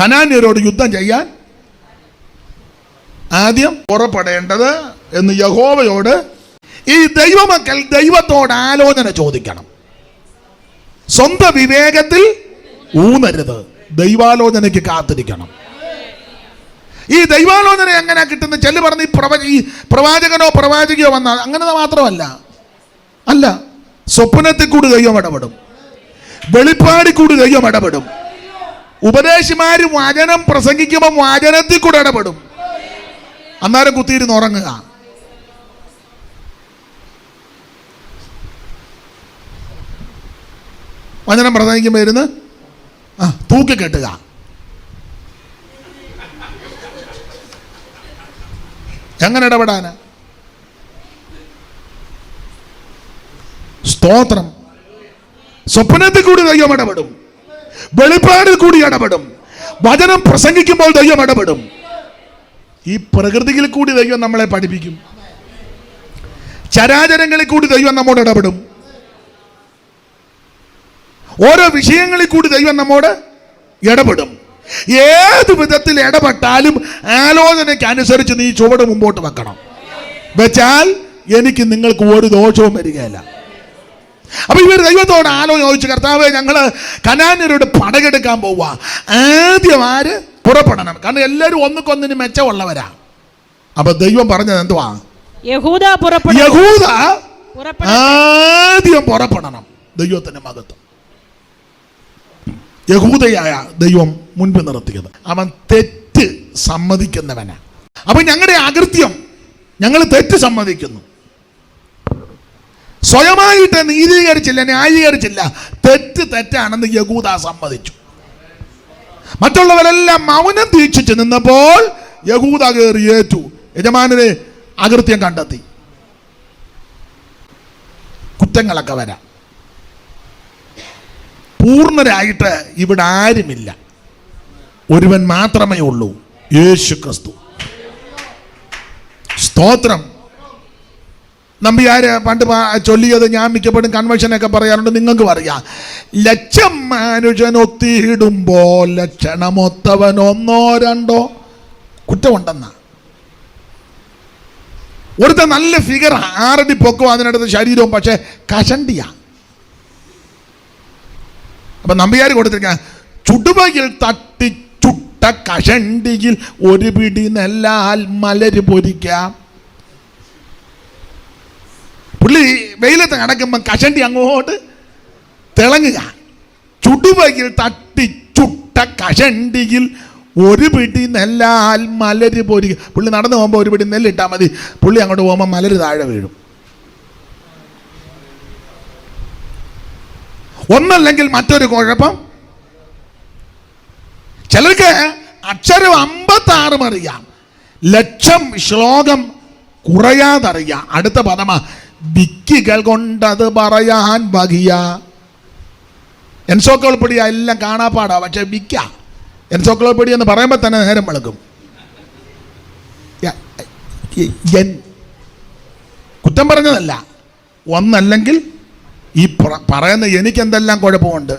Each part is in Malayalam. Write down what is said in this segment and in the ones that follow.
കനാന്യരോട് യുദ്ധം ചെയ്യാൻ ആദ്യം പുറപ്പെടേണ്ടത് എന്ന് യഹോവയോട് ഈ ദൈവമക്കൾ ദൈവത്തോട് ആലോചന ചോദിക്കണം. സ്വന്തം വിവേകത്തിൽ ഊന്നരുത്. ദൈവാലോചനയ്ക്ക് കാത്തിരിക്കണം. ഈ ദൈവാലോചന എങ്ങനെ കിട്ടുന്ന? ചെല്ലു പറഞ്ഞ് ഈ ഈ പ്രവാചകനോ പ്രവാചകയോ വന്ന അങ്ങനെ മാത്രമല്ല. അല്ല സ്വപ്നത്തിൽ കൂടി ദൈവം ഇടപെടും. വെളിപ്പാടി കൂടി ദൈവം ഇടപെടും. ഉപദേശിമാര് വചനം പ്രസംഗിക്കുമ്പോൾ വചനത്തിൽ കൂടെ ഇടപെടും. അന്നേരം കുത്തിയിരുന്ന് ഉറങ്ങുക. വചനം പ്രസംഗിക്കുമ്പോൾ ഇരുന്ന് ആ തൂക്കി കെട്ടുക. എങ്ങനെ ഇടപെടാന്? സ്തോത്രം. സ്വപ്നത്തിൽ കൂടി ദൈവം ഇടപെടും. വെളിപ്പാടിൽ കൂടി ഇടപെടും. വചനം പ്രസംഗിക്കുമ്പോൾ ദൈവം ഇടപെടും. ഈ പ്രകൃതിയിൽ കൂടി ദൈവം നമ്മളെ പഠിപ്പിക്കും. ചരാചരങ്ങളിൽ കൂടി ദൈവം നമ്മോട് ഇടപെടും. ഓരോ വിഷയങ്ങളിൽ കൂടി ദൈവം നമ്മോട് ഇടപെടും. ഏത് വിധത്തിൽ ഇടപെട്ടാലും ആലോചനയ്ക്ക് അനുസരിച്ച് നീ ചുവട് മുമ്പോട്ട് വെക്കണം. വെച്ചാൽ എനിക്ക് നിങ്ങൾക്ക് ഒരു ദോഷവും വരികയില്ല. അപ്പൊ ഇവർ ദൈവത്തോട് ആലോചന ചോദിച്ചു കർത്താവ് ഞങ്ങൾ കനാനരോട് പടകെടുക്കാൻ പോവുക ആദ്യം ആര്? പുറപ്പെടണം. കാരണം എല്ലാവരും ഒന്നുക്കൊന്നിന് മെച്ചമുള്ളവരാ. അപ്പൊ ദൈവം പറഞ്ഞത് എന്തുവാ? യഹൂദ യഹൂദ ആദ്യം പുറപ്പെടണം ദൈവത്തിന്റെ മകത്വം യഹൂദയായ ദൈവം മുൻപ് നിർത്തിയത്. അവൻ തെറ്റ് സമ്മതിക്കുന്നവനാ. അപ്പൊ ഞങ്ങളുടെ അകൃത്യം ഞങ്ങൾ തെറ്റ് സമ്മതിക്കുന്നു. സ്വയമായിട്ട് നീതീകരിച്ചില്ല ന്യായീകരിച്ചില്ല. തെറ്റ് തെറ്റാണെന്ന് യഹൂദ സമ്മതിച്ചു. മറ്റുള്ളവരെല്ലാം മൗനം ദീക്ഷിച്ച് നിന്നപ്പോൾ യഹൂദ കയറി ഏറ്റു. യജമാനരെ അകൃത്യം കണ്ടെത്തി. കുറ്റങ്ങളൊക്കെ വരാം. പൂർണരായിട്ട് ഇവിടെ ആരുമില്ല. ഒരുവൻ മാത്രമേ ഉള്ളൂ. യേശു ക്രിസ്തു സ്തോത്രം. നമ്പിയാര് പണ്ട് ചൊല്ലിയത് ഞാൻ മിക്കപ്പോഴും കൺവെൻഷനൊക്കെ പറയാറുണ്ട് നിങ്ങൾക്ക് പറയാം. ലക്ഷം മനുഷ്യൻ ലക്ഷണമൊത്തവൻ ഒന്നോ രണ്ടോ കുറ്റമുണ്ടെന്ന. ഒരുത്ത നല്ല ഫിഗർ ആറടി പൊക്കോ അതിനടുത്ത് ശരീരവും പക്ഷേ കഷണ്ടിയാ. അപ്പൊ നമ്പിയാർ കൊടുത്തിരിക്കുക ചുടുവയിൽ തട്ടി ചുട്ട കഷണ്ടിയിൽ ഒരു പിടി നെല്ലാൽ മലര് പൊരിക്കാം. പുള്ളി വെയിലത്ത് കിടക്കുമ്പം കഷണ്ടി അങ്ങോട്ട് തിളങ്ങുക. ചുടുവയിൽ തട്ടി ചുട്ട കഷണ്ടിയിൽ ഒരു പിടി നെല്ലാൽ മലര് പോരി പുള്ളി നടന്നു പോകുമ്പോൾ ഒരു പിടി നെല്ലിട്ടാൽ മതി. പുള്ളി അങ്ങോട്ട് പോകുമ്പോൾ മലര് താഴെ വീഴും. ഒന്നല്ലെങ്കിൽ മറ്റൊരു കുഴപ്പം. ചിലർക്ക് അക്ഷരം അമ്പത്താറും അറിയാം ലക്ഷം ശ്ലോകം കുറയാതറിയാം. അടുത്ത പദമാ വിക്കികൾ കൊണ്ടത് പറയാൻ വകിയ. പൊടിയ എല്ലാം കാണാപ്പാടാ പക്ഷെ വിക്ക പൊടി എന്ന് പറയുമ്പോൾ തന്നെ നേരം വെളുക്കും. എൻ. കുറ്റം പറഞ്ഞതല്ല. ഒന്നല്ലെങ്കിൽ ഈ പറയുന്ന എനിക്ക് എന്തെല്ലാം കുഴപ്പമുണ്ട്?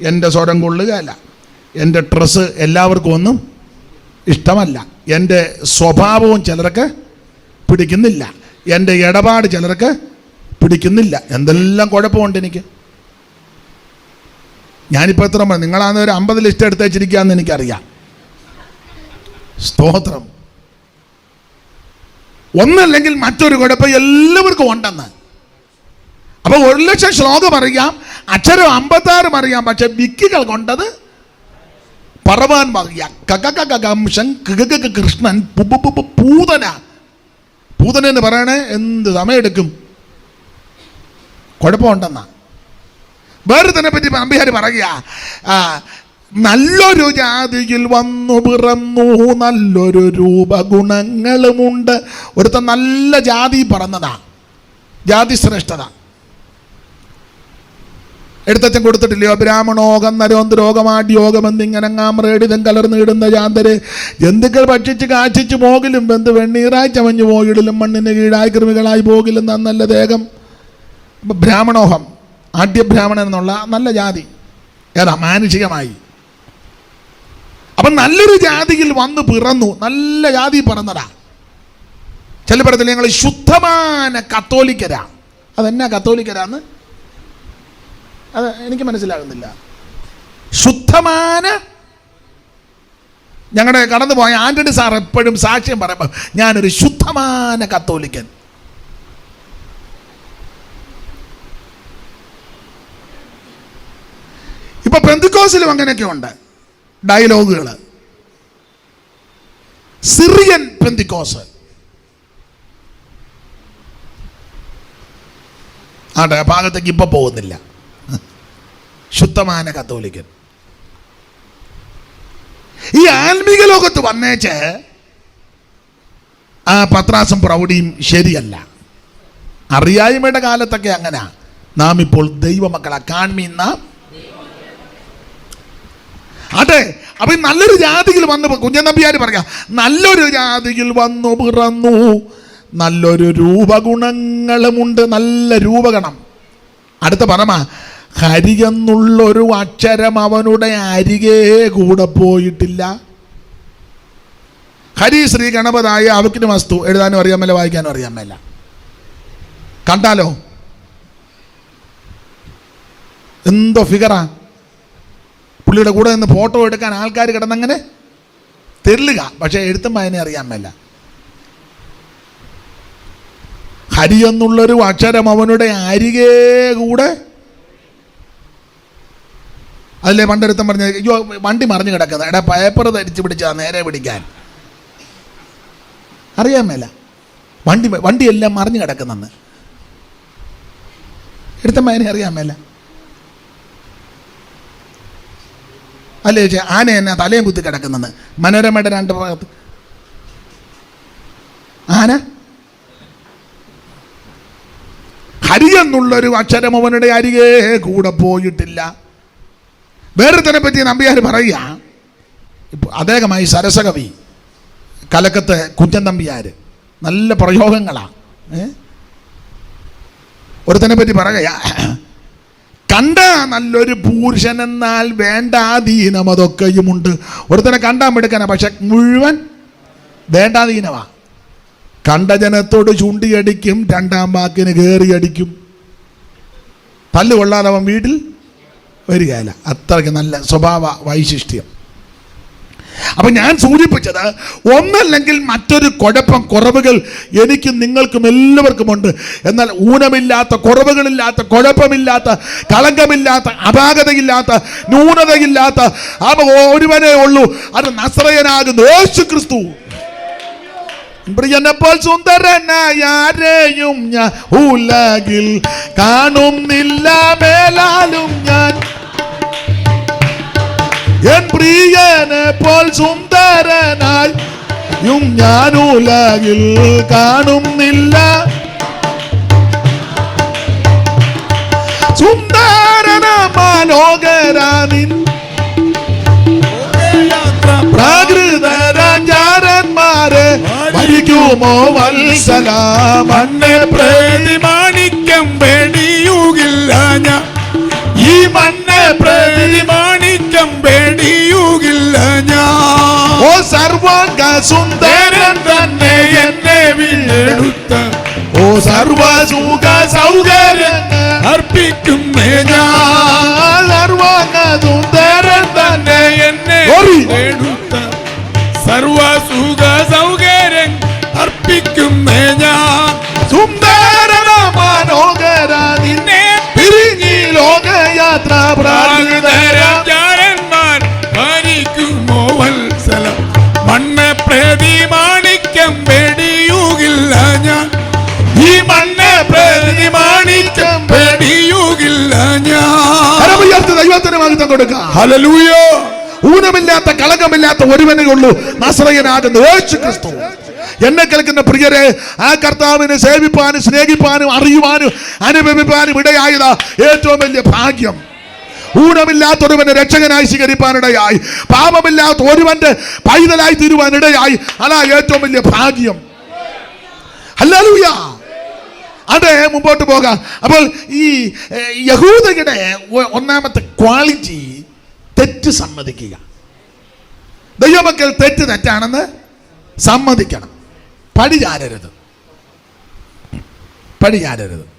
എന്റെ സ്വരം കൊള്ളുകയല്ല. എന്റെ ഡ്രസ്സ് എല്ലാവർക്കും ഒന്നും ഇഷ്ടമല്ല. എന്റെ സ്വഭാവവും ചിലർക്ക് പിടിക്കുന്നില്ല. എന്റെ ഇടപാട് ചിലർക്ക് പിടിക്കുന്നില്ല. എന്തെല്ലാം കുഴപ്പമുണ്ട് എനിക്ക്? ഞാനിപ്പോൾ എത്ര നിങ്ങളാന്ന് ഒരു അമ്പത് ലിസ്റ്റ് എടുത്ത് വെച്ചിരിക്കുകയെന്ന് എനിക്കറിയാം. സ്തോത്രം. ഒന്നല്ലെങ്കിൽ മറ്റൊരു കുഴപ്പം എല്ലാവർക്കും ഉണ്ടെന്ന്. അപ്പോൾ ഒരു ലക്ഷം ശ്ലോകം അറിയാം അക്ഷരം അമ്പത്താറും അറിയാം പക്ഷെ വിക്കികൾ കൊണ്ടത് പറവാൻ പറയാം കകകകം കൃഷ്ണൻ പൂതന. പൂതന എന്ന് പറയണേ എന്ത് സമയമെടുക്കും കുഴപ്പമുണ്ടെന്നാ. വേറെ തന്നെ പറ്റി അമ്പിയാർ പറയുക നല്ലൊരു ജാതിയിൽ വന്നു പിറന്നു നല്ലൊരു രൂപഗുണങ്ങളുമുണ്ട്. ഒരുത്ത നല്ല ജാതി പറഞ്ഞതാ ജാതി ശ്രേഷ്ഠത. എടുത്തച്ഛൻ കൊടുത്തിട്ടില്ലയോ? ബ്രാഹ്മണോകം നരോന്തരോഗമാഡ്യോഗം എന്നിങ്ങനെ റേഡിതം കലർന്നിടുന്ന ജാന്തര്. ജന്തുക്കൾ ഭക്ഷിച്ച് കാച്ചിച്ച് പോകിലും ബന്ധു വെണ്ണീറായി ചമഞ്ഞു പോകിടലും മണ്ണിന് കീഴായി കൃമികളായി പോകിലും നന്നല്ല ദേഹം. ബ്രാഹ്മണോഹം ആദ്യ ബ്രാഹ്മണൻ എന്നുള്ള നല്ല ജാതി. ഏതാ? മാനുഷികമായി. അപ്പൊ നല്ലൊരു ജാതിയിൽ വന്ന് പിറന്നു. നല്ല ജാതി പിറന്നതാ. ചില പറയത്തില്ല? ഞങ്ങൾ ശുദ്ധമാന കത്തോലിക്കരാ. അതെന്നാ കത്തോലിക്കരാന്ന്? അത് എനിക്ക് മനസ്സിലാകുന്നില്ല. ശുദ്ധമാന ഞങ്ങളുടെ കടന്നു പോയ ആന്റണി സാർ എപ്പോഴും സാക്ഷ്യം പറയുമ്പോൾ ഞാനൊരു ശുദ്ധമാന കത്തോലിക്കൻ. ഇപ്പൊ പെന്തിക്കോസിലും അങ്ങനെയൊക്കെ ഉണ്ട് ഡയലോഗുകൾ സിറിയൻ പെന്തിക്കോസ്. ആട്ടെ ഭാഗത്തേക്ക് ഇപ്പൊ പോകുന്നില്ല. ശുദ്ധമാന കത്തോലിക്കൻ. ഈ ആത്മീക ലോകത്ത് വന്നേച്ച് ആ പത്രാസും പ്രൗഢിയും ശരിയല്ല. അറിയായ്മയുടെ കാലത്തൊക്കെ അങ്ങനെ. നാം ഇപ്പോൾ ദൈവമക്കളെ കാൺമീന്ന അതെ അപ്പൊ നല്ലൊരു ജാതിയിൽ വന്നു കുഞ്ഞൻ കുഞ്ഞനമ്പിയാർ പറയാം നല്ലൊരു ജാതിയിൽ വന്നു പിറന്നു. നല്ലൊരു രൂപഗുണങ്ങളുമുണ്ട്. നല്ല രൂപഗണം. അടുത്ത പറമ ഹരി എന്നുള്ളൊരു അക്ഷരം അവനുടെ അരികേ കൂടെ പോയിട്ടില്ല. ഹരി ശ്രീ ഗണപതായ അവക്കിന് വസ്തു. എഴുതാനും അറിയാമല്ല മേല വായിക്കാനും അറിയാമല്ല കണ്ടാലോ? എന്തോ ഫിഗറാ പുള്ളിയുടെ കൂടെ നിന്ന് ഫോട്ടോ എടുക്കാൻ ആൾക്കാർ കിടന്നങ്ങനെ തെല്ലുക പക്ഷെ എഴുത്തും വായന അറിയാൻ മേല. ഹരി എന്നുള്ളൊരു അക്ഷരം അവനുടെ അരികെ കൂടെ അതിലെ പണ്ടൊരുത്തം പറഞ്ഞ അയ്യോ വണ്ടി മറിഞ്ഞു കിടക്കുന്നത് എടാ പേപ്പർ ധരിച്ച് പിടിച്ചാ നേരെ പിടിക്കാൻ. അറിയാൻ മേല. വണ്ടി വണ്ടിയെല്ലാം മറിഞ്ഞു കിടക്കുന്നെന്ന്. എടുത്ത മേനെ അറിയാൻ മേല. അല്ലേ ചോദിച്ചാൽ ആന എന്നെ തലയും കുത്തി കിടക്കുന്നെന്ന്. മനോരമയുടെ രണ്ട് ഭാഗത്ത്. ആന? ഹരി എന്നുള്ളൊരു അക്ഷരം അരികെ കൂടെ പോയിട്ടില്ല. വേറൊരുത്തനെ പറ്റി നമ്പിയാർ പറയുക. ഇപ്പൊ അദ്ദേഹമായി സരസകവി കലക്കത്ത് കുഞ്ഞൻ നമ്പിയാർ നല്ല പ്രയോഗങ്ങളാണ് ഒരുത്തനെ പറ്റി പറയുക. കണ്ട നല്ലൊരു പുരുഷൻ എന്നാൽ വേണ്ടാധീനം ഒരുത്തനെ കണ്ടാൻ എടുക്കാനാ പക്ഷെ മുഴുവൻ വേണ്ടാധീനമാ കണ്ട ജനത്തോട് ചൂണ്ടിയടിക്കും രണ്ടാം വാക്കിന് കയറിയടിക്കും തല്ലുകൊള്ളാതെ അവൻ വീട്ടിൽ വരികയില്ല അത്രയ്ക്ക് നല്ല സ്വഭാവ വൈശിഷ്ട്യം. അപ്പൊ ഞാൻ സൂചിപ്പിച്ചത് ഒന്നല്ലെങ്കിൽ മറ്റൊരു കുഴപ്പം കുറവുകൾ എനിക്കും നിങ്ങൾക്കും എല്ലാവർക്കും ഉണ്ട്. എന്നാൽ ഊനമില്ലാത്ത കുറവുകളില്ലാത്ത കുഴപ്പമില്ലാത്ത കളങ്കമില്ലാത്ത അപാകതയില്ലാത്ത ന്യൂനതയില്ലാത്ത ഒരുവനേ ഉള്ളൂ. അത് നസ്രയനാകുന്നു. യേശു ക്രിസ്തു പ്രിയനപ്പോൾ സുന്ദരനായ ഞാൻ ഉലകിൽ കാണുന്നില്ല മേലാലും ഞാൻ എൻ പ്രിയനെ പോൽ സുന്ദരനായി ഞാൻ ഉലകിൽ കാണുന്നില്ല. സുന്ദരന മനോഹരാനിൻ പ്രാകൃത രാജാരന്മാരെ ഭരിക്കുമോ വത്സല? മണ്ണെ പ്രതിമാണിക്കം പേടിയുകില്ല ഞാൻ. ഈ മണ്ണെ പ്രതിമാണിക്കം സർവാംഗ സുന്ദരൻ തന്നെ എന്നെ വീണ്ടെടുത്ത ഓ സർവസുഖ സൗകര്യങ്ങൾ അർപ്പിക്കുന്നേ ഞാൻ സർവാംഗ സുന്ദരൻ തന്നെ എന്നെ Glory. വീണ്ടെടുത്ത സർവസുഖ ഊനമില്ലാത്ത കളങ്കമില്ലാത്ത ഒരുവനേ ഉള്ളൂ. നസ്രയനാകുന്നു യേശു ക്രിസ്തു. എന്നെ കേൾക്കുന്ന പ്രിയരെ ആ കർത്താവിനെ സേവിപ്പാനും സ്നേഹിപ്പാനും അറിയുവാനും അനുഭവിപ്പാനും ഇടയായതാ ഏറ്റവും വലിയ ഭാഗ്യം. ഊനമില്ലാത്ത ഒരുവനെ രക്ഷകനായി സ്വീകരിപ്പാനിടയായി പാപമില്ലാത്ത ഒരുവന്റെ പൈതലായി തീരുവാനിടയായി അതാ ഏറ്റവും വലിയ ഭാഗ്യം. ഹല്ലേലൂയ. അതെ മുമ്പോട്ട് പോകാം. അപ്പോൾ ഈ യഹൂദയുടെ ഒന്നാമത്തെ ക്വാളിറ്റി തെറ്റ് സമ്മതിക്കുക. ദൈവമക്കൾ തെറ്റ് തെറ്റാണെന്ന് സമ്മതിക്കണം. പടി ചാരരുത്. പടി ചാരരുത്.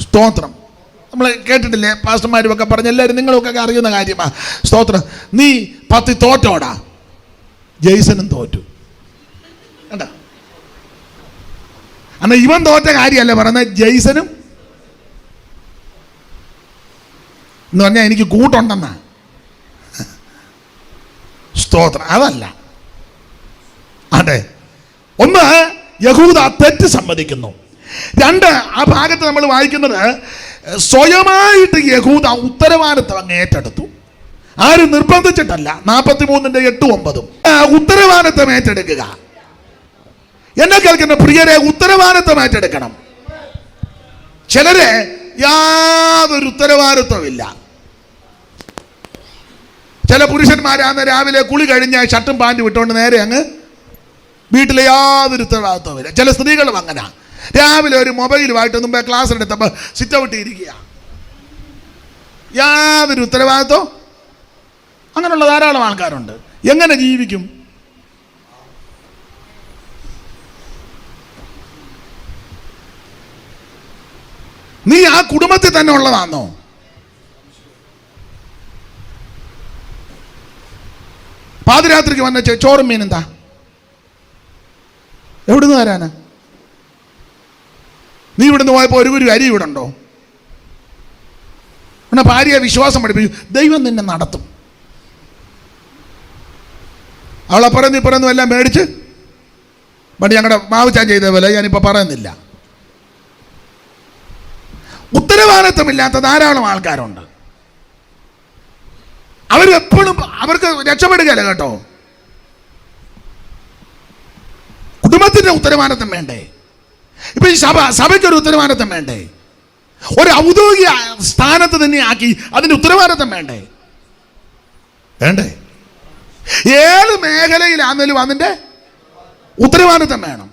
സ്തോത്രം. നമ്മൾ കേട്ടിട്ടില്ലേ? പാസ്റ്റർമാരും ഒക്കെ പറഞ്ഞ എല്ലാവരും നിങ്ങളൊക്കെ അറിയുന്ന കാര്യമാണ് സ്തോത്രം. നീ പത്തി തോറ്റോടാ. ജെയ്സനും തോറ്റു. കണ്ട? അന്ന് ഇവൻ തോറ്റ കാര്യമല്ല പറയുന്നത് ജെയ്സനും എന്ന് പറഞ്ഞാൽ എനിക്ക് കൂട്ടുണ്ടെന്നാ. സ്തോത്രം. അതല്ല. അതെ. ഒന്ന് യഹൂദ തെറ്റ് സമ്മതിക്കുന്നു. രണ്ട് ആ ഭാഗത്ത് നമ്മൾ വായിക്കുന്നത് സ്വയമായിട്ട് യഹൂദ ഉത്തരവാദിത്വം അങ്ങ് ഏറ്റെടുത്തു. ആരും നിർബന്ധിച്ചിട്ടല്ല. നാൽപ്പത്തി മൂന്നിന്റെ എട്ടും ഒമ്പതും. ആ, ഉത്തരവാദിത്വം ഏറ്റെടുക്കുക. എന്നെ കേൾക്കുന്ന പ്രിയരെ ഉത്തരവാദിത്വം ഏറ്റെടുക്കണം. ചിലരെ യാതൊരു ഉത്തരവാദിത്വമില്ല ചില പുരുഷന്മാരാന്ന് രാവിലെ കുളി കഴിഞ്ഞ ഷർട്ടും പാന്റും ഇട്ടുകൊണ്ട് നേരെ അങ്ങ് വീട്ടിലെ യാതൊരു ഉത്തരവാദിത്വമില്ല ചില സ്ത്രീകളും അങ്ങനെ. രാവിലെ ഒരു മൊബൈലുമായിട്ട് മുമ്പേ ക്ലാസ് എടുത്തപ്പോൾ സിറ്റ് ഔട്ട് ഇരിക്കുക യാതൊരു ഉത്തരവാദിത്വം അങ്ങനെയുള്ള ധാരാളം ആൾക്കാരുണ്ട്. എങ്ങനെ ജീവിക്കും? നീ ആ കുടുംബത്തിൽ തന്നെ ഉള്ളതാണോ പാതിരാത്രിക്ക് വന്ന ചോറും മീൻ എന്താ എവിടുന്ന് വരാനാ? നീ ഇവിടുന്ന് പോയപ്പോൾ ഒരു ഒരു അരി ഇവിടെ ഉണ്ടോ? എന്നാ ഭാര്യയെ വിശ്വാസം പഠിപ്പിച്ചു ദൈവം നിന്നെ നടത്തും. അവളെ പറയുന്നു എല്ലാം മേടിച്ച്. പണ്ട് ഞങ്ങളുടെ മാവുച്ചാൻ ചെയ്ത പോലെ ഞാനിപ്പോൾ പറയുന്നില്ല. ഉത്തരവാദിത്വമില്ലാത്ത ധാരാളം ആൾക്കാരുണ്ട്. അവർ എപ്പോഴും അവർക്ക് രക്ഷപ്പെടുകയല്ല കേട്ടോ. കുടുംബത്തിന്റെ ഉത്തരവാദിത്വം വേണ്ടേ? ഇപ്പൊ ഈ സഭ സഭയ്ക്കൊരു ഉത്തരവാദിത്വം വേണ്ടേ? ഒരു ഔദ്യോഗിക സ്ഥാനത്ത് തന്നെ ആക്കി അതിന്റെ ഉത്തരവാദിത്വം വേണ്ടേ? വേണ്ടേ? ഏത് മേഖലയിലാണെങ്കിലും അതിന്റെ ഉത്തരവാദിത്വം വേണം.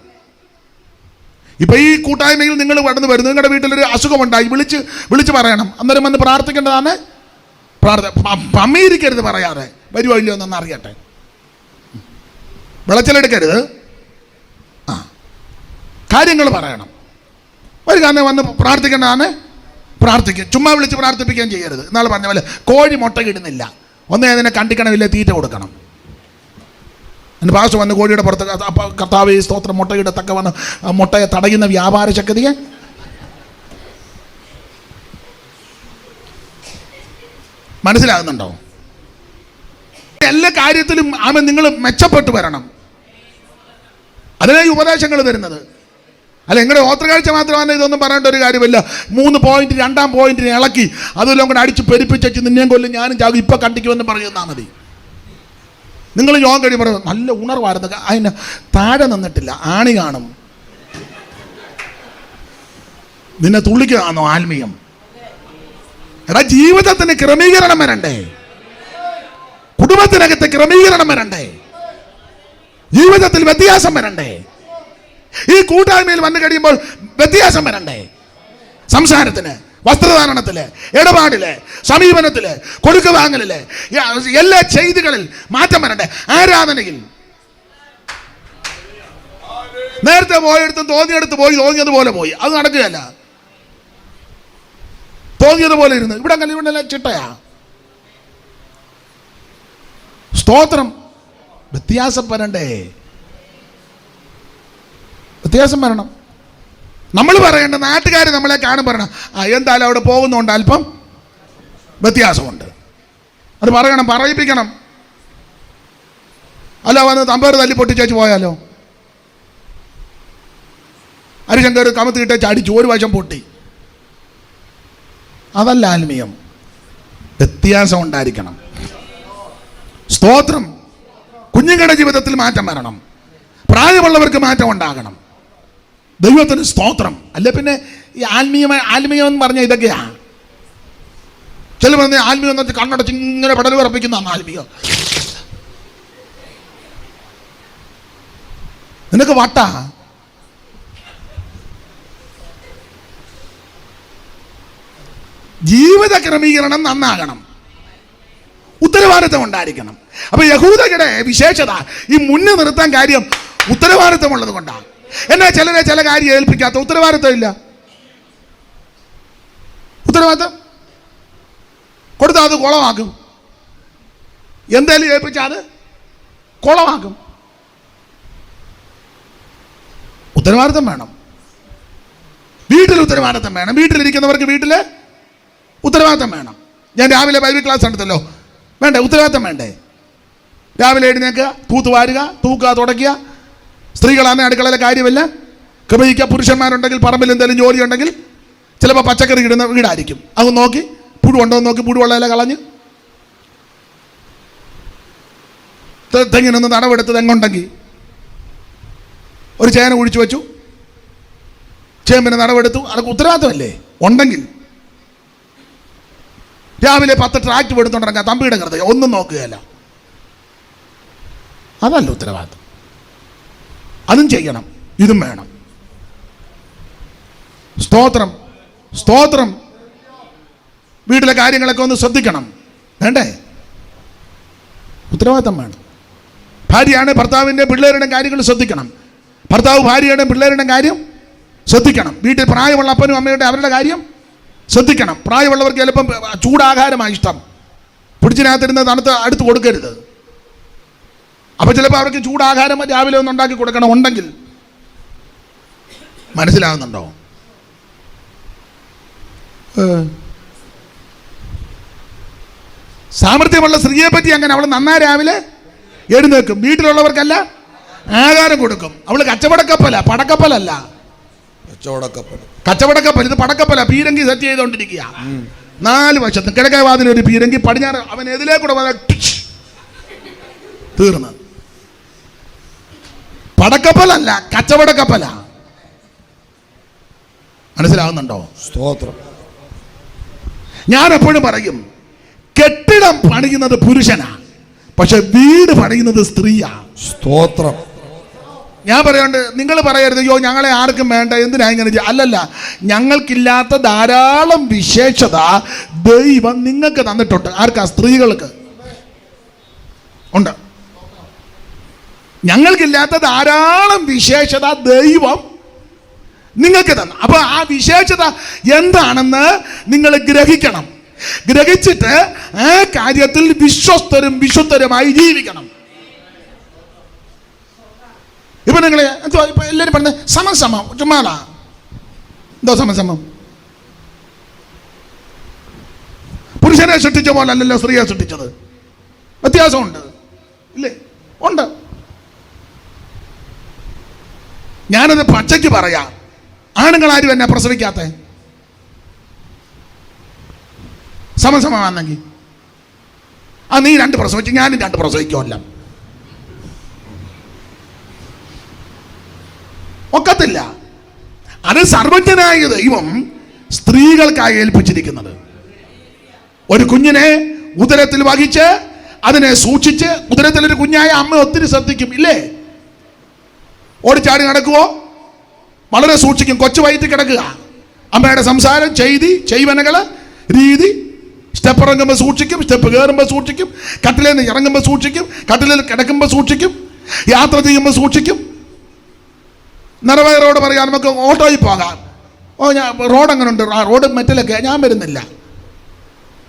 ഇപ്പൊ ഈ കൂട്ടായ്മയിൽ നിങ്ങൾ കടന്നു വരുന്നു. നിങ്ങളുടെ വീട്ടിലൊരു അസുഖമുണ്ടായി. വിളിച്ച് വിളിച്ച് പറയണം. അന്നേരം വന്ന് പ്രാർത്ഥിക്കേണ്ടതാണ് പ്രാർത്ഥന പറയാതെ. വരുമോ ഇല്ലയോ എന്നൊന്ന് അറിയട്ടെ. വിളച്ചിലെടുക്കരുത്. ആ. കാര്യങ്ങൾ പറയണം. ഒരു കാരണം വന്ന് പ്രാർത്ഥിക്കേണ്ടതാണ് പ്രാർത്ഥിക്കുക ചുമ്മാ വിളിച്ച് പ്രാർത്ഥിപ്പിക്കുകയും ചെയ്യരുത്. എന്നാൽ പറഞ്ഞ പോലെ കോഴി മുട്ട കിടുന്നില്ല ഒന്നേ അതിനെ കണ്ടിക്കണമില്ല തീറ്റ കൊടുക്കണം. എന്റെ പാസ് വന്ന് കോഴിയുടെ പുറത്ത് കർത്താവ് സ്തോത്രം മുട്ടയുടെ തക്ക വന്ന് മുട്ടയെ തടയുന്ന വ്യാപാര ശക്തിയെ മനസ്സിലാകുന്നുണ്ടോ എല്ലാ കാര്യത്തിലും ആമൻ നിങ്ങൾ മെച്ചപ്പെട്ടു വരണം. അതിനായി ഉപദേശങ്ങൾ തരുന്നത്. അല്ല നിങ്ങളുടെ ഓത്രകാഴ്ച മാത്രമാണ് ഇതൊന്നും പറയേണ്ട ഒരു കാര്യമില്ല. മൂന്ന് പോയിന്റ് രണ്ടാം പോയിന്റിനെ ഇളക്കി അതെല്ലാം കൂടെ അടിച്ച് പെരുപ്പിച്ചു നിന്നെയും കൊല്ലും ഞാനും ചാകും ഇപ്പൊ കണ്ടിക്കുമെന്ന് പറയുന്നാൽ മതി. നിങ്ങൾ യോഗം കഴിയും പറയും നല്ല ഉണർവായിരുന്നു. അതിന് താഴെ നിന്നിട്ടില്ല ആണി കാണും. നിന്നെ തുള്ളിക്കാണോ ആത്മീയം. എടാ ജീവിതത്തിന് ക്രമീകരണം വരണ്ടേ? കുടുംബത്തിനകത്ത് ക്രമീകരണം വരണ്ടേ? ജീവിതത്തിൽ വ്യത്യാസം വരണ്ടേ? ഈ കൂട്ടായ്മയിൽ വന്നു കഴിയുമ്പോൾ വ്യത്യാസം വരണ്ടേ? സംസാരത്തിന് വസ്ത്രധാരണത്തിൽ ഇടപാടിൽ സമീപനത്തിൽ കൊടുക്കു വാങ്ങലിൽ എല്ലാ ചെയ്തികളിൽ മാറ്റം വരണ്ടേ? ആരാധനയിൽ. നേരത്തെ പോയെടുത്തും തോന്നിയെടുത്ത് പോയി തോന്നിയതുപോലെ പോയി. അത് നടക്കുകയല്ല. തോന്നിയതുപോലെ ഇരുന്ന്. ഇവിടെ അങ്ങനെ ഇവിടെ ചിട്ടയാ. സ്തോത്രം. വ്യത്യാസം വ്യത്യാസം വരണം. നമ്മൾ പറയേണ്ട നാട്ടുകാർ നമ്മളെ കാണും പറയണം. ആ എന്തായാലും അവിടെ പോകുന്നുണ്ട് അല്പം വ്യത്യാസമുണ്ട്. അത് പറയണം പറയിപ്പിക്കണം. അല്ല വന്ന് തമ്പേർ തല്ലി പൊട്ടിച്ചേച്ച് പോയാലോ? ഹരിശങ്കർ കമത്തിയിട്ടേച്ച് അടിച്ചു ഒരു വശം പൊട്ടി. അതല്ല ആത്മീയം. വ്യത്യാസം ഉണ്ടായിരിക്കണം. സ്തോത്രം. കുഞ്ഞുങ്ങളുടെ ജീവിതത്തിൽ മാറ്റം വരണം. പ്രായമുള്ളവർക്ക് മാറ്റം ഉണ്ടാകണം. ദൈവത്തിന് സ്തോത്രം. അല്ല പിന്നെ ഈ ആത്മീയ ആത്മീയം എന്ന് പറഞ്ഞ ഇതൊക്കെയാ? ചില പറഞ്ഞ ആത്മീയം എന്ന് വെച്ചാൽ കണ്ണടച്ച് ഇങ്ങനെ പടൽ ഉറപ്പിക്കുന്നതാണ് ആത്മീയം. നിനക്ക് വട്ടാ? ജീവിത ക്രമീകരണം നന്നാകണം. ഉത്തരവാദിത്വം ഉത്തരവാദിത്തം ഉണ്ടായിരിക്കണം അപ്പൊ യഹൂദയുടെ വിശേഷത ഈ മുന്നിൽ നിർത്താൻ കാര്യം ഉത്തരവാദിത്തമുള്ളത് കൊണ്ടാണ്. എന്നാ ചിലരെ ചില കാര്യം ഏൽപ്പിക്കാത്ത ഉത്തരവാദിത്തം ഇല്ല. ഉത്തരവാദിത്തം? കൊടുത്താൽ അത് കുളമാക്കും. എന്തായാലും ഏൽപ്പിച്ചാൽ അത് കുളമാക്കും. ഉത്തരവാദിത്തം വേണം. വീട്ടിൽ ഉത്തരവാദിത്തം വേണം. വീട്ടിലിരിക്കുന്നവർക്ക് വീട്ടിൽ ഉത്തരവാദിത്തം വേണം. ഞാൻ രാവിലെ ബൈബിൾ ക്ലാസ് നടത്തല്ലോ വേണ്ടേ? ഉത്തരവാദിത്തം വേണ്ടേ? രാവിലെ എഴുന്നേക്കുക തൂത്തുവാരുക തൂക്കുക തുടയ്ക്കുക. സ്ത്രീകളാണ് അടുക്കളയിലെ കാര്യമല്ല. കൃപയിക്കുക പുരുഷന്മാരുണ്ടെങ്കിൽ പറമ്പിൽ എന്തെങ്കിലും ജോലി ഉണ്ടെങ്കിൽ ചിലപ്പോൾ പച്ചക്കറി ഇടുന്ന വീടായിരിക്കും. അത് നോക്കി പുഴു നോക്കി പുഴുവെള്ള ഇല കളഞ്ഞ്. തെങ്ങിനൊന്ന് നടവെടുത്ത് തെങ്ങുണ്ടെങ്കിൽ ഒരു ചേന കുഴിച്ചു വെച്ചു. ചേമ്പിന് നടവെടുത്തു. അതൊക്കെ ഉത്തരവാദിത്തമല്ലേ? ഉണ്ടെങ്കിൽ രാവിലെ പത്ത് ട്രാക്ട് എടുത്തോണ്ടിറങ്ങാം തമ്പിയുടെ കൃത ഒന്നും നോക്കുകയല്ല. അതല്ല ഉത്തരവാദിത്വം അതും ചെയ്യണം. ഇതും വേണം. സ്തോത്രം. സ്തോത്രം. വീട്ടിലെ കാര്യങ്ങളൊക്കെ ഒന്ന് ശ്രദ്ധിക്കണം. വേണ്ടേ? ഉത്തരവാദിത്തം വേണം. ഭാര്യയാണ് ഭർത്താവിന്റെ പിള്ളേരുടെ കാര്യങ്ങൾ ശ്രദ്ധിക്കണം. ഭർത്താവ് ഭാര്യയുടെ പിള്ളേരുടെ കാര്യം ശ്രദ്ധിക്കണം. വീട്ടിൽ പ്രായമുള്ള അപ്പനും അമ്മയുടെ അവരുടെ കാര്യം ശ്രദ്ധിക്കണം. പ്രായമുള്ളവർക്ക് ചിലപ്പം ചൂടാഹാരമാണ് ഇഷ്ടം. പിടിച്ചിനകത്തിരുന്ന് തണുത്ത് അടുത്ത് കൊടുക്കരുത്. അപ്പം ചിലപ്പോൾ അവർക്ക് ചൂടാഹാരം രാവിലെ ഒന്ന് ഉണ്ടാക്കി കൊടുക്കണം ഉണ്ടെങ്കിൽ. മനസ്സിലാകുന്നുണ്ടോ സാമർഥ്യമുള്ള സ്ത്രീയെ പറ്റി അങ്ങനെ അവൾ നന്നാ രാവിലെ എഴുന്നേക്കും വീട്ടിലുള്ളവർക്കല്ല ആഹാരം കൊടുക്കും. അവൾ കച്ചവടക്കപ്പല പടക്കപ്പലല്ല. കച്ചവടക്കപ്പൽ. കച്ചവടക്കപ്പൽ ഇത് പടക്കപ്പല പീരങ്കി സെറ്റ് ചെയ്തുകൊണ്ടിരിക്കുക നാല് വശത്ത് കിഴക്കേ വാതിൽ ഒരു പീരങ്കി പടിഞ്ഞാറ് അവൻ എതിലേക്കൂടെ വന്നാൽ. തീർന്ന്. പടക്കപ്പലല്ല കച്ചവടക്കപ്പല. മനസ്സിലാവുന്നുണ്ടോ? സ്തോത്രം. ഞാൻ എപ്പോഴും പറയും കെട്ടിടം പണിയുന്നത് പുരുഷനാ പക്ഷെ വീട് പണിയുന്നത് സ്ത്രീയാ. സ്തോത്രം. ഞാൻ പറയാണ്ട് നിങ്ങൾ പറയരുത് യോ ഞങ്ങളെ ആർക്കും വേണ്ട എന്തിനാ ഇങ്ങനെ ചെയ്യ-" അല്ലല്ല ഞങ്ങൾക്കില്ലാത്ത ധാരാളം വിശേഷത ദൈവം നിങ്ങൾക്ക് തന്നിട്ടുണ്ട്. ആർക്കാ? സ്ത്രീകൾക്ക്. ഉണ്ട്. ഞങ്ങൾക്കില്ലാത്ത ധാരാളം വിശേഷത ദൈവം നിങ്ങൾക്ക് തന്നു. അപ്പൊ ആ വിശേഷത എന്താണെന്ന് നിങ്ങൾ ഗ്രഹിക്കണം. ഗ്രഹിച്ചിട്ട് ആ കാര്യത്തിൽ വിശ്വസ്തരും വിശുദ്ധരുമായി ജീവിക്കണം. ഇപ്പൊ നിങ്ങൾ എന്തോ ഇപ്പൊ എല്ലാവരും പറഞ്ഞ സമം ചുമ്മാടാ എന്തോ സമം പുരുഷനെ സൃഷ്ടിച്ച പോലെ അല്ലല്ലോ സ്ത്രീയെ സൃഷ്ടിച്ചത്. വ്യത്യാസമുണ്ട്. ഇല്ലേ? ഉണ്ട്. ഞാനത് പച്ചയ്ക്ക് പറയാ. ആണുങ്ങൾ ആരും എന്നെ പ്രസവിക്കാത്ത. സമസമമാണെങ്കിൽ ആ നീ രണ്ട് പ്രസവിച്ചു ഞാനും രണ്ട് പ്രസവിക്കുമല്ല അത് സർവജ്ഞനായ ദൈവം സ്ത്രീകൾക്കായി ഏൽപ്പിച്ചിരിക്കുന്നത്. ഒരു കുഞ്ഞിനെ ഉദരത്തിൽ വഹിച്ച് അതിനെ സൂക്ഷിച്ച് ഉദരത്തിൽ ഒരു കുഞ്ഞായ അമ്മ ഒത്തിരി ശ്രദ്ധിക്കും ഇല്ലേ? ഓടിച്ചാടി നടക്കുവോ? വളരെ സൂക്ഷിക്കും കൊച്ചു വയറ്റിൽ കിടക്കുക. അമ്മയുടെ സംസാരം ചെയ്തി ചെയ്വനകൾ രീതി. സ്റ്റെപ്പ് ഇറങ്ങുമ്പോൾ സൂക്ഷിക്കും സ്റ്റെപ്പ് കയറുമ്പോൾ സൂക്ഷിക്കും. കട്ടിലേന്ന് ഇറങ്ങുമ്പോൾ സൂക്ഷിക്കും കട്ടിലിൽ കിടക്കുമ്പോൾ സൂക്ഷിക്കും. യാത്ര ചെയ്യുമ്പോൾ സൂക്ഷിക്കും. നിറവേറോട് പറയാം നമുക്ക് ഓട്ടോയിൽ പോകാം. ഓ ഞാൻ റോഡ് അങ്ങനെ ഉണ്ട് ആ റോഡ് മെറ്റലൊക്കെ ഞാൻ വരുന്നില്ല.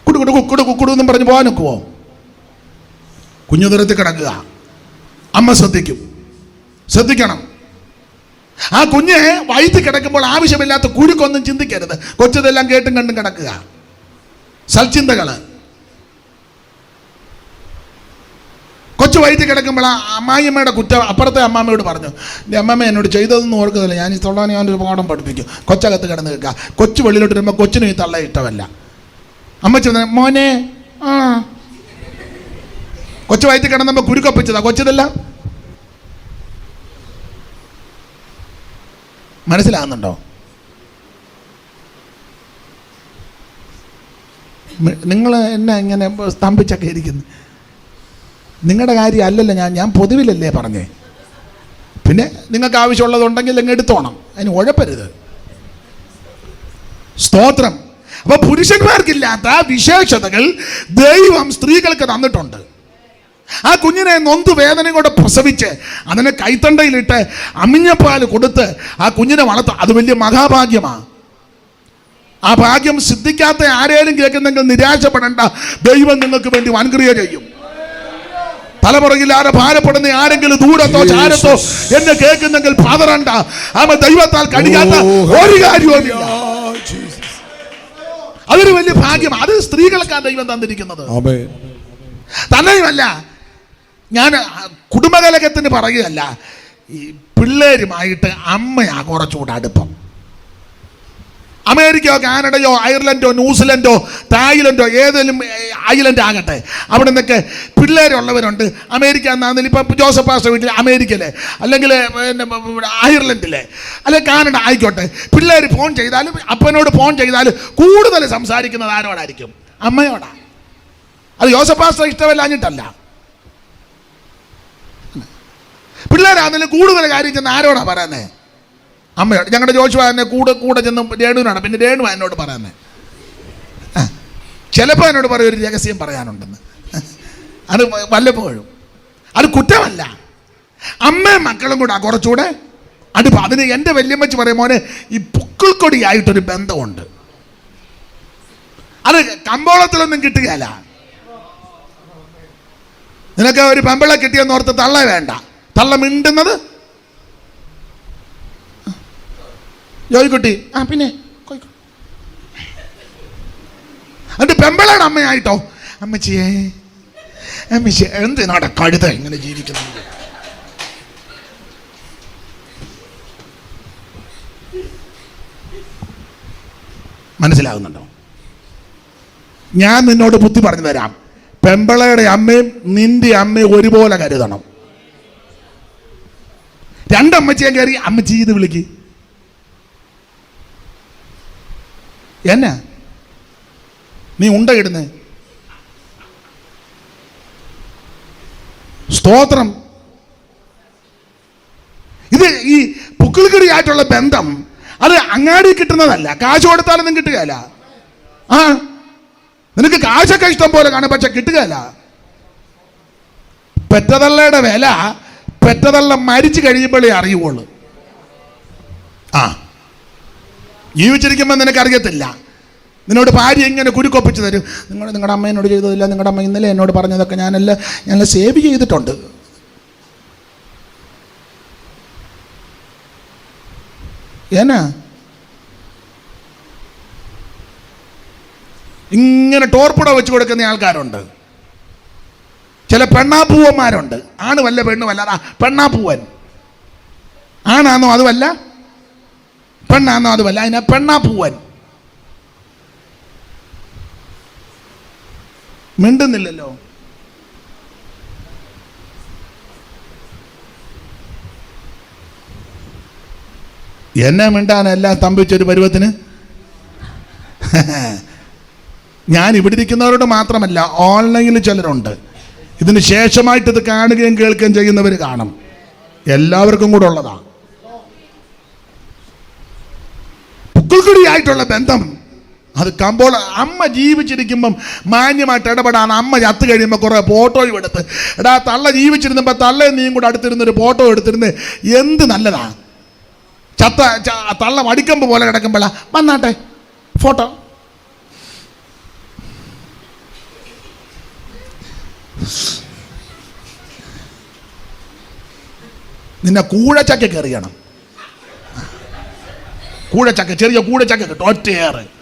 കുടു കുടു കുക്കുടു കുക്കുടു എന്നും പറഞ്ഞ് പോകാൻ നിൽക്കുവോ കുഞ്ഞുദൂരത്തിൽ കിടക്കുക. അമ്മ ശ്രദ്ധിക്കും. ശ്രദ്ധിക്കണം. ആ കുഞ്ഞ് വൈദ്യു കിടക്കുമ്പോൾ ആവശ്യമില്ലാത്ത കുരുക്കൊന്നും ചിന്തിക്കരുത്. കൊച്ചതെല്ലാം കേട്ടും കണ്ടും കിടക്കുക. സൽചിന്തകൾ. കൊച്ചു വയറ്റിൽ കിടക്കുമ്പോൾ ആ അമ്മായിയമ്മയുടെ കുറ്റം അപ്പുറത്തെ അമ്മാമ്മയോട് പറഞ്ഞു എന്റെ അമ്മമ്മ എന്നോട് ചെയ്തതൊന്നും ഓർക്കുന്നില്ല ഞാൻ ഈ ഞാൻ ഒരു പാഠം പഠിപ്പിക്കും. കൊച്ചകത്ത് കിടന്ന് കേൾക്കുക കൊച്ചു വെള്ളിലോട്ട് വരുമ്പോൾ കൊച്ചിനും ഈ തള്ള ഇഷ്ടമല്ല അമ്മച്ചി മോനെ ആ. കൊച്ചു വയറ്റിൽ കിടന്നപ്പോൾ കുരുക്കൊപ്പിച്ചതാ കൊച്ചതല്ല. മനസ്സിലാകുന്നുണ്ടോ? നിങ്ങൾ എന്നെ ഇങ്ങനെ സ്തംഭിച്ചൊക്കെ ഇരിക്കുന്നു. നിങ്ങളുടെ കാര്യം അല്ലല്ലോ ഞാൻ ഞാൻ പൊതുവിലല്ലേ പറഞ്ഞേ. പിന്നെ നിങ്ങൾക്ക് ആവശ്യമുള്ളതുണ്ടെങ്കിൽ അങ്ങ് എടുത്തോണം. അതിന് ഉഴപ്പരുത്. സ്തോത്രം. അപ്പൊ പുരുഷന്മാർക്കില്ലാത്ത വിശേഷതകൾ ദൈവം സ്ത്രീകൾക്ക് തന്നിട്ടുണ്ട്. ആ കുഞ്ഞിനെ നൊന്ത് വേദന കൊണ്ട് പ്രസവിച്ച് അതിനെ കൈത്തണ്ടയിലിട്ട് അമിഞ്ഞപ്പാൽ കൊടുത്ത് ആ കുഞ്ഞിനെ വളർത്ത അത് വലിയ മഹാഭാഗ്യമാണ് ആ ഭാഗ്യം സിദ്ധിക്കാത്ത ആരെയും കേൾക്കുന്നെങ്കിൽ നിരാശപ്പെടേണ്ട ദൈവം നിങ്ങൾക്ക് വേണ്ടി വൻക്രിയ ചെയ്യും. തലമുറയില്ലാതെ ഭാരപ്പെടുന്ന ആരെങ്കിലും ദൂരത്തോ ചാരത്തോ എന്ന് കേൾക്കുന്നെങ്കിൽ പതറണ്ട. ആമ ദൈവത്താൽ കടിയാത്ത ഒരു കാര്യവുമില്ല. അതൊരു വലിയ ഭാഗ്യം. അത് സ്ത്രീകൾക്കാണ് ദൈവം തന്നിരിക്കുന്നത്. തന്നെയുമല്ല ഞാൻ കുടുംബകലകത്തിന് പറയുകയല്ല ഈ പിള്ളേരുമായിട്ട് അമ്മയാ കുറച്ചുകൂടെ അടുപ്പം. അമേരിക്കയോ കാനഡയോ അയർലൻഡോ ന്യൂസിലൻഡോ തായ്ലൻഡോ ഏതെങ്കിലും ഐലൻഡ് ആകട്ടെ. അവിടെ നിന്നൊക്കെ പിള്ളേരുള്ളവരുണ്ട്. അമേരിക്ക എന്നാണെങ്കിൽ ഇപ്പം ജോസഫ് പാസ്റ്റർ വീട്ടിൽ അമേരിക്കയിലെ അല്ലെങ്കിൽ അയർലൻഡിലെ അല്ലെങ്കിൽ കാനഡ ആയിക്കോട്ടെ. പിള്ളേർ ഫോൺ ചെയ്താലും അപ്പനോട് ഫോൺ ചെയ്താലും കൂടുതൽ സംസാരിക്കുന്നത് ആരോടായിരിക്കും? അമ്മയോടാ. അത് ജോസഫ് പാസ്റ്റർ ഇഷ്ടമല്ലാഞ്ഞിട്ടല്ല. പിള്ളേരാണെങ്കിലും കൂടുതൽ കാര്യം ചെന്ന് ആരോടാ പറയുന്നത് അമ്മയോട് ഞങ്ങളുടെ ജോഷുവ എന്നെ കൂടെ കൂടെ ചെന്ന് രേണുവിനാണ് പിന്നെ രേണു എന്നോട് പറയുന്നത് ചിലപ്പോൾ എന്നോട് പറയും ഒരു രഹസ്യം പറയാനുണ്ടെന്ന്. അത് വല്ലപ്പോഴും. അത് കുറ്റമല്ല. അമ്മയും മക്കളും കൂടെ കുറച്ചുകൂടെ അടുപ്പ് അതിന് എന്റെ വല്യമ്മച്ച് പറയും മോനെ ഈ പുക്കിൾക്കൊടിയായിട്ടൊരു ബന്ധമുണ്ട്. അത് കമ്പോളത്തിലൊന്നും കിട്ടുകയല്ല നിനക്ക് ഒരു പെമ്പിളെ കിട്ടിയെന്ന് ഓർത്ത് തള്ള വേണ്ട. തള്ള മിണ്ടുന്നത് ജോയിക്കുട്ടി. ആ പിന്നെ. അതിന്റെ പെമ്പളാണ് പെമ്പിളയുടെ അമ്മയായിട്ടോ? അമ്മച്ചിയേ അമ്മച്ചി എന്തിനാടെ കഴുത ഇങ്ങനെ ജീവിക്കുന്നത് മനസ്സിലാകുന്നുണ്ടോ? ഞാൻ നിന്നോട് ബുദ്ധി പറഞ്ഞു തരാം. പെമ്പളയുടെ അമ്മയും നിന്റെ അമ്മയും ഒരുപോലെ കരുതണം. രണ്ടമ്മച്ചിയെ കയറി അമ്മച്ചി ഇത് വിളിക്ക്. എന്നാ? നീ ഉണ്ട ഇടുന്നേ. സ്തോത്രം. ഇത് ഈ പുക്കിൾക്കിടിയായിട്ടുള്ള ബന്ധം അത് അങ്ങാടി കിട്ടുന്നതല്ല. കാശ് കൊടുത്താലൊന്നും കിട്ടുകയല്ല. ആ? നിനക്ക് കാശൊക്കെ ഇഷ്ടം പോലെ കാണും പക്ഷെ കിട്ടുകയല്ല. പെറ്റതള്ളയുടെ വില പെറ്റതള്ള മരിച്ചു കഴിയുമ്പോഴേ അറിയുള്ളൂ ആ. ജീവിച്ചിരിക്കുമ്പോൾ നിനക്കറിയത്തില്ല നിന്നോട് ഭാര്യ ഇങ്ങനെ കുരുക്കൊപ്പിച്ച് തരും. നിങ്ങൾ നിങ്ങളുടെ അമ്മ എന്നോട് ചെയ്തതില്ല. നിങ്ങളുടെ അമ്മ ഇന്നലെ എന്നോട് പറഞ്ഞതൊക്കെ ഞാനെല്ലാം ഞാനെല്ലാം സേവ് ചെയ്തിട്ടുണ്ട്. ഏനാ? ഇങ്ങനെ ടോർപ്പിട വെച്ച് കൊടുക്കുന്ന ആൾക്കാരുണ്ട്. ചില പെണ്ണാപ്പൂവന്മാരുണ്ട്. ആണ് വല്ല പെണ്ണുമല്ല പെണ്ണാപ്പൂവൻ. ആണാന്നോ അതുമല്ല? പെണ്ണാന്നോ അതുമല്ല. അതിനെ പെണ്ണാ പൂവൻ. മിണ്ടുന്നില്ലല്ലോ. എന്നെ മിണ്ടാനല്ല തമ്പിച്ചൊരു പരുവത്തിന്? ഞാൻ ഇവിടെ ഇരിക്കുന്നവരോട് മാത്രമല്ല ഓൺലൈനിൽ ചിലരുണ്ട്. ഇതിന് ശേഷമായിട്ട് ഇത് കാണുകയും കേൾക്കുകയും ചെയ്യുന്നവർ കാണും. എല്ലാവർക്കും കൂടെ ഉള്ളതാണ് പുക്കിൾക്കുടിയായിട്ടുള്ള ബന്ധം. അത് കമ്പോൾ അമ്മ ജീവിച്ചിരിക്കുമ്പം മാന്യമായിട്ട് ഇടപെടാൻ അമ്മ ചത്ത് കഴിയുമ്പോൾ കുറേ ഫോട്ടോയും എടുത്ത്. എടാ തള്ള ജീവിച്ചിരുന്നപ്പോൾ തള്ള നീയും കൂടെ അടുത്തിരുന്നൊരു ഫോട്ടോ എടുത്തിരുന്ന് എന്ത് നല്ലതാണ് ചത്ത തള്ള മടിക്കമ്പ് പോലെ കിടക്കുമ്പോഴാ വന്നാട്ടെ ഫോട്ടോ നിന്നെ കൂഴച്ചക്ക കയറിയണം. കൂഴച്ചക്ക ചെറിയ കൂഴച്ചക്ക കിട്ടും